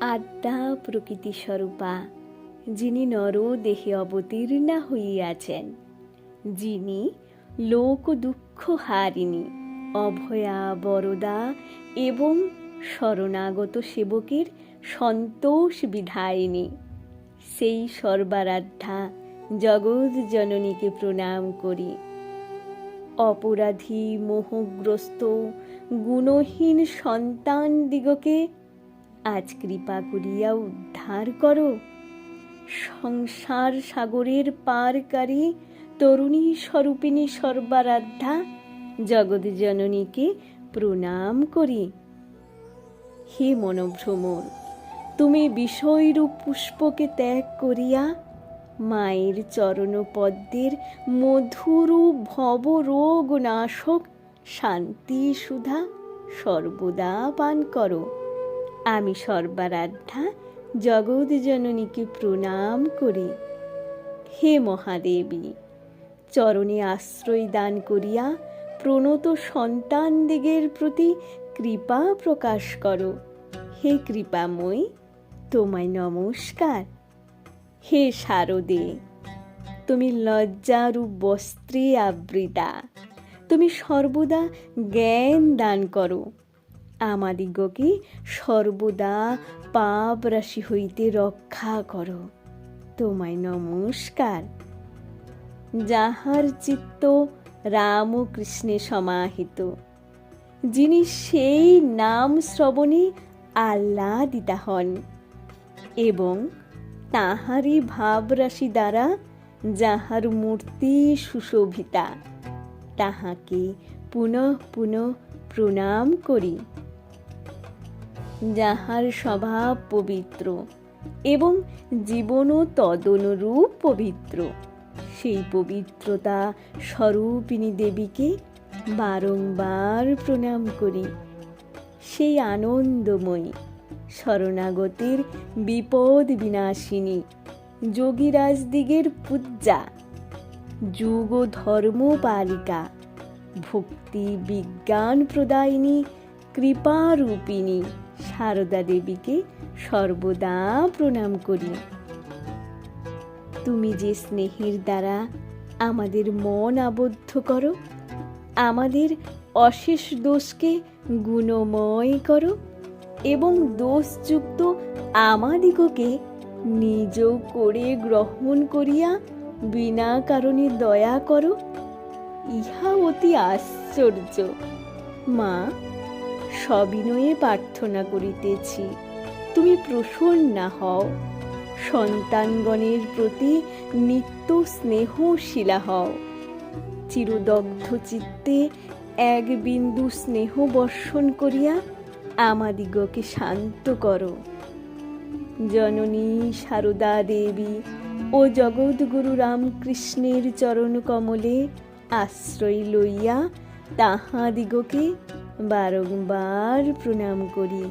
আদ্যা প্রকৃতি স্বরূপা, যিনি নর দেহে অবতীর্ণা হইয়াছেন। যিনি লোক দুঃখ হারিণী, অভয়া বরদা এবং শরণাগত সেবকের সন্তোষ বিধায়িনী। সেই সর্বারাধ্যা জগৎ জননীকে প্রণাম করি। অপরাধী মোহগ্রস্ত, গুণহীন সন্তান দিগকে আজ কৃপা করিয়া উদ্ধার করো। সংসার সাগরের পারকারী, তরুণী স্বরূপিণী সর্বারাধ্যা, জগৎ জননীকে প্রণাম করি। হে মনোভ্রমর তুমি বিষয়রূপ পুষ্পকে ত্যাগ করিয়া মায়ের চরণ পদ্মের মধুর ভব রোগ নাশক শান্তি সুধা সর্বদা পান করো। আমি সর্বারাধ্যা জগৎ জননীকে প্রণাম করি। হে মহাদেবী, চরণে আশ্রয় দান করিয়া প্রণত সন্তানদিগের প্রতি কৃপা প্রকাশ করো। হে কৃপাময়ী, তোমায় নমস্কার। হে শারদে, তুমি লজ্জারূপ বস্ত্রে আবৃতা। তুমি সর্বদা জ্ঞান দান করো। আমাদিগকে সর্বদা পাপ রাশি হইতে রক্ষা করো। তোমায় নমস্কার। যাহার চিত্ত রামকৃষ্ণে সমাহিত, যিনি সেই নাম শ্রবণে আহ্লাদিতা হন এবং তাহারই ভাবরাশি দ্বারা যাহার মূর্তি সুশোভিতা, তাহাকে পুনঃ পুনঃ প্রণাম করি। যাহার স্বভাব পবিত্র এবং জীবনও তদনুরূপ পবিত্র। সেই পবিত্রতা স্বরূপিণী দেবীকে বারংবার প্রণাম করি। সেই আনন্দময়ী, শরণাগতির বিপদ বিনাশিনী যোগীরাজদিগের পূজা যুগ ধর্ম পালিকা, ভক্তি বিজ্ঞান প্রদায়িনী কৃপারূপিণী সারদা দেবীকে সর্বদা প্রণাম করি। তুমি যে স্নেহের দ্বারা আমাদের মন আবদ্ধ করো, আমাদের অশেষ দোষকে গুণময় করো এবং দোষযুক্ত আমাদিগকে নিজ করে গ্রহণ করিয়া বিনা কারণে দয়া করো। ইহা অতি আশ্চর্য। মা সবিনয়ে প্রার্থনা করিতেছি। তুমি প্রসন্না হও। সন্তানগণের প্রতি নিত্য স্নেহশীলা হও। চিরদগ্ধ চিত্তে এক বিন্দু স্নেহ বর্ষণ করিয়া আমাদিগকে শান্ত করো। জননী সারদা দেবী ও জগৎগুরু রামকৃষ্ণের চরণ কমলে আশ্রয় লইয়া তাহাদিগকে বারংবার প্রণাম করি।